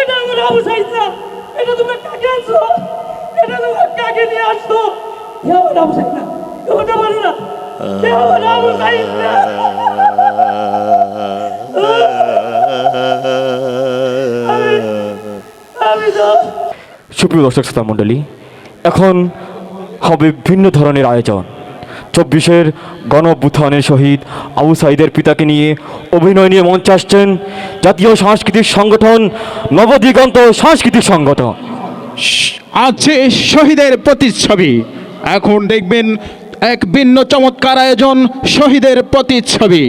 এটা আমার না এটা কাকে এটা কাকে নিয়ে আমার আবু সাইদ না। আমার আবু সাইদ না আমি তো সুপ্রিয় দর্শক, শ্রোতা মণ্ডলী, এখন হবে ভিন্ন ধরনের আয়োজন। চব্বিশের গণবুথানের শহীদ আবু সাইদের পিতাকে নিয়ে অভিনয় নিয়ে মঞ্চে আসছেন জাতীয় সাংস্কৃতিক সংগঠন নবদিগন্ত সাংস্কৃতিক সংগঠন। আছে শহীদের প্রতিচ্ছবি। এখন দেখবেন এক ভিন্ন চমৎকার আয়োজন শহীদের প্রতিচ্ছবি।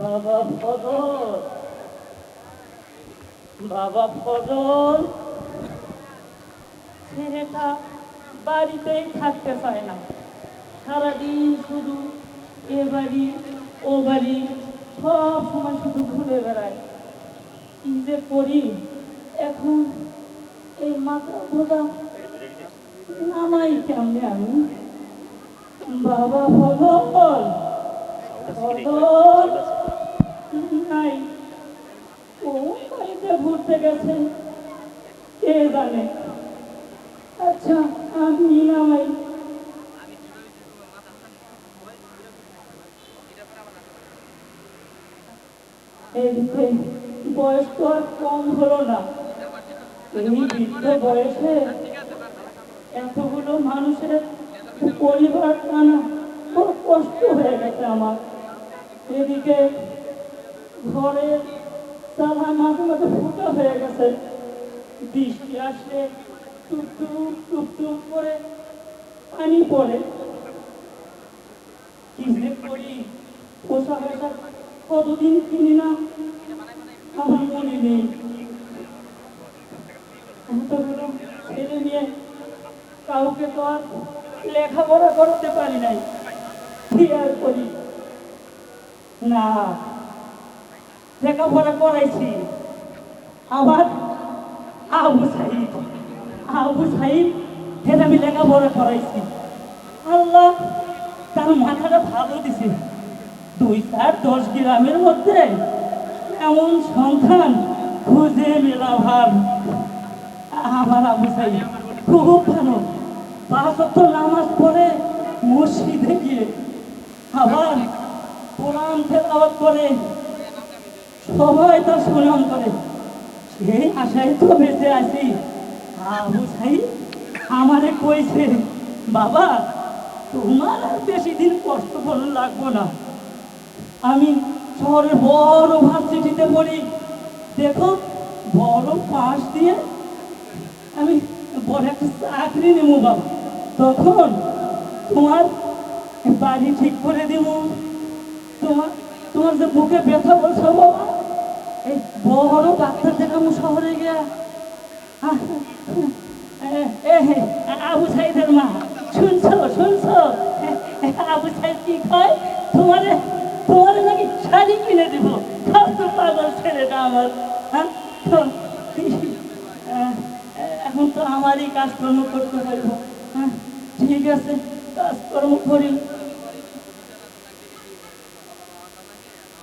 বাবা ফজল। বাবা ফজল। ছেলেটা বাড়িতেই থাকতে চায় না। সারাদিন শুধু এ বাড়ি, ও বাড়ি, সব সময় শুধু ঘুরে বেড়ায়। কি যে করি? এখন এই মাথা বোঝা নামাই কেমনে আমি? বাবা ফজল নাই। কোন বাড়িতে ঘুরতে গেছে, কে জানে? আচ্ছা বয়স তো আর কম হলো না। এই বৃদ্ধ বয়সে এতগুলো মানুষের পরিবার টানা খুব কষ্ট হয়ে গেছে আমার। এদিকে ঘরের তালা মাঝে মাঝে ফুটা হয়ে গেছে। বৃষ্টি আসলে টুকটুক টুকটুক করে পানি পড়ে। কি করি? পোশাক আশাক কতদিন কিনি না? আমার মনে নেই। ছেলে নিয়ে কাউকে তো আর লেখাপড়া করতে পারি নাই। কি করি? না, লেখাপড়া করাইছি। আমার আবু আবু সাহিব এটা আমি লেখাপড়া করাইছি। আল্লাহ তার মাথাটা ভালো দিছে। দুই চার দশ গ্রামের মধ্যে এমন সন্তান খুঁজে মেলা ভাব আমার আবু সাইদ খুব ভালো। পাঁচ নামাজ পড়ে মসজিদে গিয়ে আবার কোরআন তেলাওয়াত করে, সবাই তার সুনাম করে। সেই আশায় তো বেঁচে আছি। আমারে কইছে, বাবা, তোমার আর বেশি দিন কষ্ট করে লাগবো না। আমি শহরের বড় ভার্সিটিতে পড়ি। দেখো, বড় পাশ দিয়ে আমি বড় একটা চাকরি নেব বাবা। তখন তোমার বাড়ি ঠিক করে দিব। তোমার তোমার যে বুকে ব্যথা বলছো বাবা, এই বড় ডাক্তার দেখাবো শহরে গিয়া আবু সাইদের মা শুনছো শুনছো আবু সাইদ কি কয় তোমার তোমার নাকি শাড়ি কিনে দিব। সব তো পাগল ছেলেটা আমার হ্যাঁ তো, এখন তো আমারই কাজকর্ম করতে পারব হ্যাঁ ঠিক আছে কাজকর্ম করি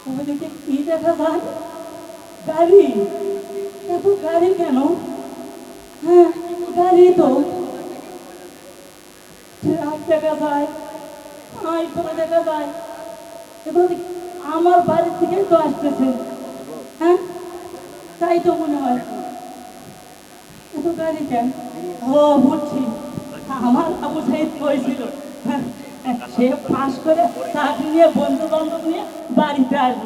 ওদিকে কি দেখা যায় গাড়ি এত গাড়ি কেন আমার বাড়ি থেকেই তো আসতেছে। হ্যাঁ? তাই তো মনে হয়। এত গাড়ি কেন? ও বুঝছি। আমার আবু সাইদ কইছিল হ্যাঁ, সে পাস করে চাকরি নিয়ে বন্ধু বান্ধব নিয়ে বাড়িতে আসব।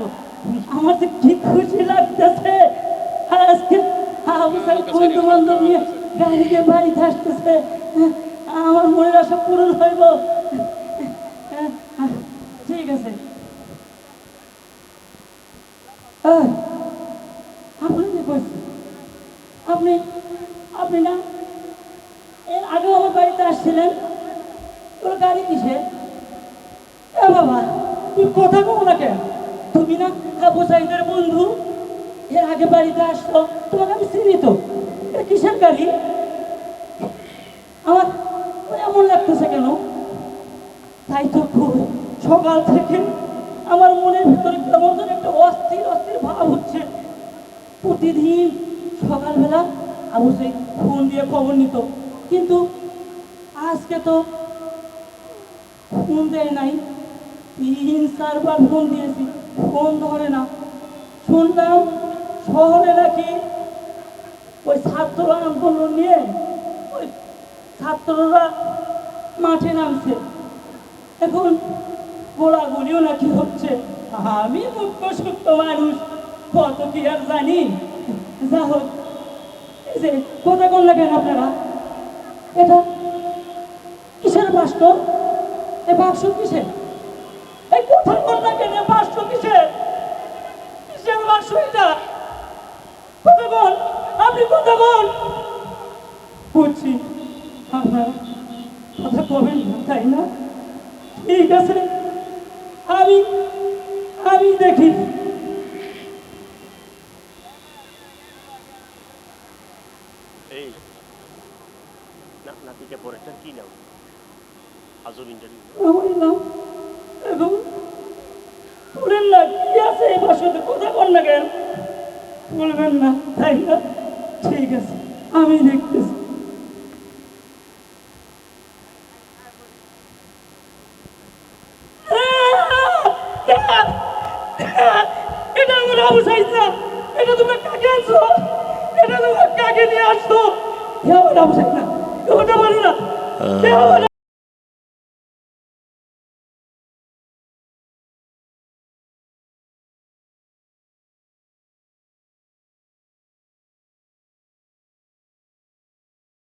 আমার তো কি খুশি লাগতেছে। সাইদ বন্ধু বান্ধব নিয়ে গাড়িতে বাড়িতে আসতেছে। হ্যাঁ, আমার মনের আশা পূরণ হইব। হ্যাঁ, হ্যাঁ, ঠিক আছে। আপনি কি করছেন আপনি আপনি না এর আগে আমার বাড়িতে আসছিলেন। তোর গাড়ি কিসে এ বাবা তুই কথা কম না তুমি না আবু সাইদের বন্ধু? এর আগে বাড়িতে আসতো তোমাকে আমি চিনি তো। এটা কিসের গাড়ি? আমার এমন লাগতেছে কেন? তাই তো খুব সকাল থেকে আমার মনের ভিতরে কেমন যেন একটা অস্থির অস্থির ভাব হচ্ছে। প্রতিদিন সকালবেলা আবু সাইদ ফোন দিয়ে খবর নিত, কিন্তু আজকে তো ফোন দেয় নাই। তিন চারবার ফোন দিয়েছি, ফোন ধরে না। শুনলাম শহরে নাকি ওই ছাত্র আন্দোলন নিয়ে ওই ছাত্ররা মাঠে নামছে। এখন গোলাগুলিও নাকি হচ্ছে। আমি মুখ্য মানুষ, কত কি আর জানি। যা হোক যে কথা কোন লাগেন আপনারা? এটা কিসের বাস্ত এ বাক্স কিসের? এই কথা কোন লাগেন বাক্স কিসের? কিসের বাক্স এটা? কথা বল আপনি কথা বল? বুঝছি। আপনারা কথা কবেন তাই না? ঠিক আছে। আমি আমি দেখি। এই না নাতিটা পরেরটা কি নাম? আজব ইন্টারভিউ আমার নাম এবং কি আছে এই কথা বল না কেন? বলবেন না, তাই না? ঠিক আছে, আমি দেখতেছি। এটা আমার এটা তোমরা কাকে আনছো? এটা তোমরা কাকে নিয়ে সাইদ না।